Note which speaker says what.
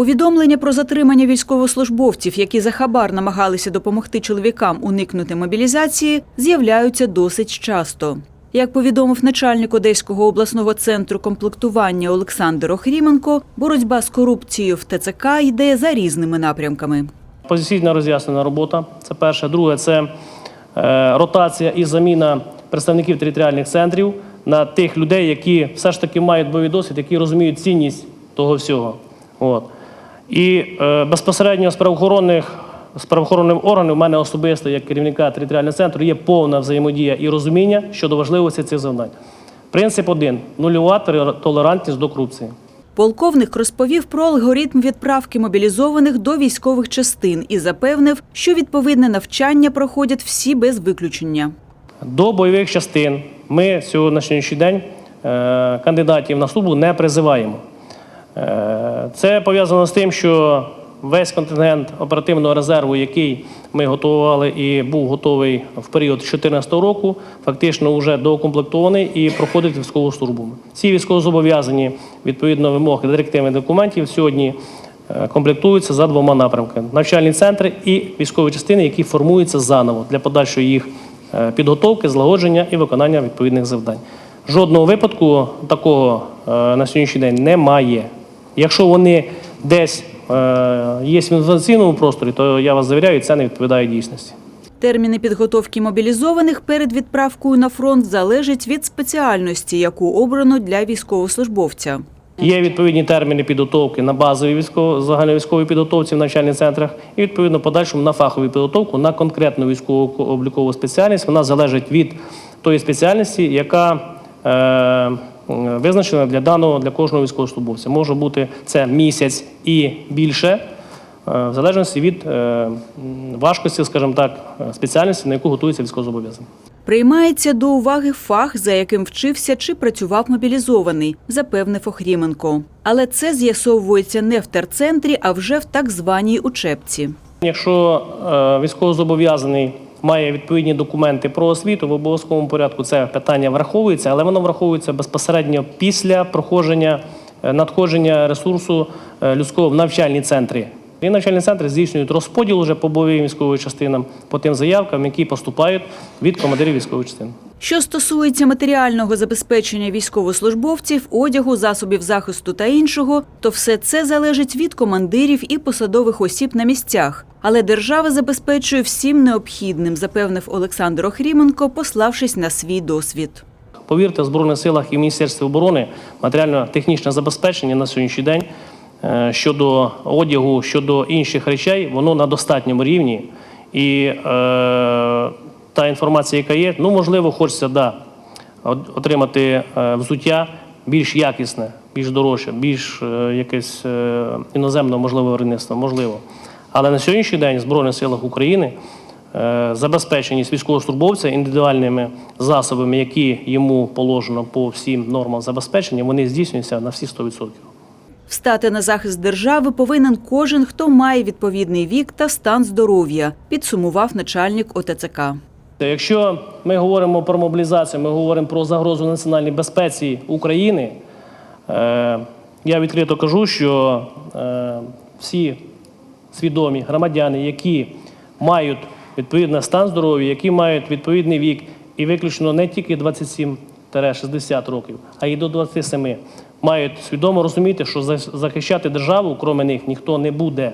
Speaker 1: Повідомлення про затримання військовослужбовців, які за хабар намагалися допомогти чоловікам уникнути мобілізації, з'являються досить часто. Як повідомив начальник Одеського обласного центру комплектування Олександр Охріменко, боротьба з корупцією в ТЦК йде за різними напрямками.
Speaker 2: Позиційна роз'яснена робота. Це перше. Друге, це е, ротація і заміна представників територіальних центрів на тих людей, які все ж таки мають бойовий досвід, які розуміють цінність того всього. От. І е, безпосередньо з правоохоронних з правоохоронним органом у мене особисто, як керівника територіального центру, є повна взаємодія і розуміння щодо важливості цих завдань. Принцип один нульова толерантність до корупції.
Speaker 1: Полковник розповів про алгоритм відправки мобілізованих до військових частин і запевнив, що відповідне навчання проходять всі без виключення.
Speaker 2: До бойових частин ми сьогоднішній день е, кандидатів на службу не призиваємо. Це пов'язано з тим, що весь контингент оперативного резерву, який ми готували і був готовий в період 2014 року, фактично вже доукомплектований і проходить військову службу. Ці військовозобов'язані відповідно вимог директивних документів сьогодні е, комплектуються за двома напрямками: навчальні центри і військові частини, які формуються заново для подальшої їх е, підготовки, злагодження і виконання відповідних завдань. Жодного випадку такого е, на сьогоднішній день немає. Якщо вони десь е, є в інформаційному просторі, то я вас завіряю, це не відповідає дійсності.
Speaker 1: Терміни підготовки мобілізованих перед відправкою на фронт залежать від спеціальності, яку обрано для військовослужбовця.
Speaker 2: Є відповідні терміни підготовки на базовій військово загальновійськовій підготовці в навчальних центрах, і відповідно подальшому на фахову підготовку на конкретну військову облікову спеціальність. Вона залежить від тої спеціальності, яка е, визначена для даного для кожного військовослужбовця. Може бути це місяць і більше, е, в залежності від е, важкості, скажімо так, е, спеціальності, на яку готується військовозобов'язаний.
Speaker 1: Приймається до уваги фах, за яким вчився чи працював мобілізований, запевнив Охріменко. Але це з'ясовується не в терцентрі, а вже в так званій учебці.
Speaker 2: Якщо е, військовозобов'язаний має відповідні документи про освіту, в обов'язковому порядку це питання враховується, але воно враховується безпосередньо після проходження е, надходження ресурсу е, людського в навчальні центри. І навчальні центри здійснюють розподіл уже по бойовим військовим частинам по тим заявкам, які поступають від командирів військових частин.
Speaker 1: Що стосується матеріального забезпечення військовослужбовців, одягу, засобів захисту та іншого, то все це залежить від командирів і посадових осіб на місцях. Але держава забезпечує всім необхідним, запевнив Олександр Охріменко, пославшись на свій досвід.
Speaker 2: Повірте, в Збройних силах і Міністерстві оборони матеріально-технічне забезпечення на сьогоднішній день е, щодо одягу, щодо інших речей, воно на достатньому рівні. І е, та інформація, яка є, ну можливо, хочеться да, отримати е, взуття більш якісне, більш дорожче, більш е, якесь е, іноземне, можливо, виробництво, можливо. Але на сьогоднішній день в Збройних силах України забезпеченість військовослужбовця індивідуальними засобами, які йому положено по всім нормам забезпечення, вони здійснюються на всі 100%.
Speaker 1: Встати на захист держави повинен кожен, хто має відповідний вік та стан здоров'я, підсумував начальник ОТЦК.
Speaker 2: Якщо ми говоримо про мобілізацію, ми говоримо про загрозу національній безпеці України, е, я відкрито кажу, що е, всі свідомі громадяни, які мають відповідний стан здоров'я, які мають відповідний вік, і виключно не тільки 27-60 років, а й до 27, мають свідомо розуміти, що захищати державу, крім них, ніхто не буде.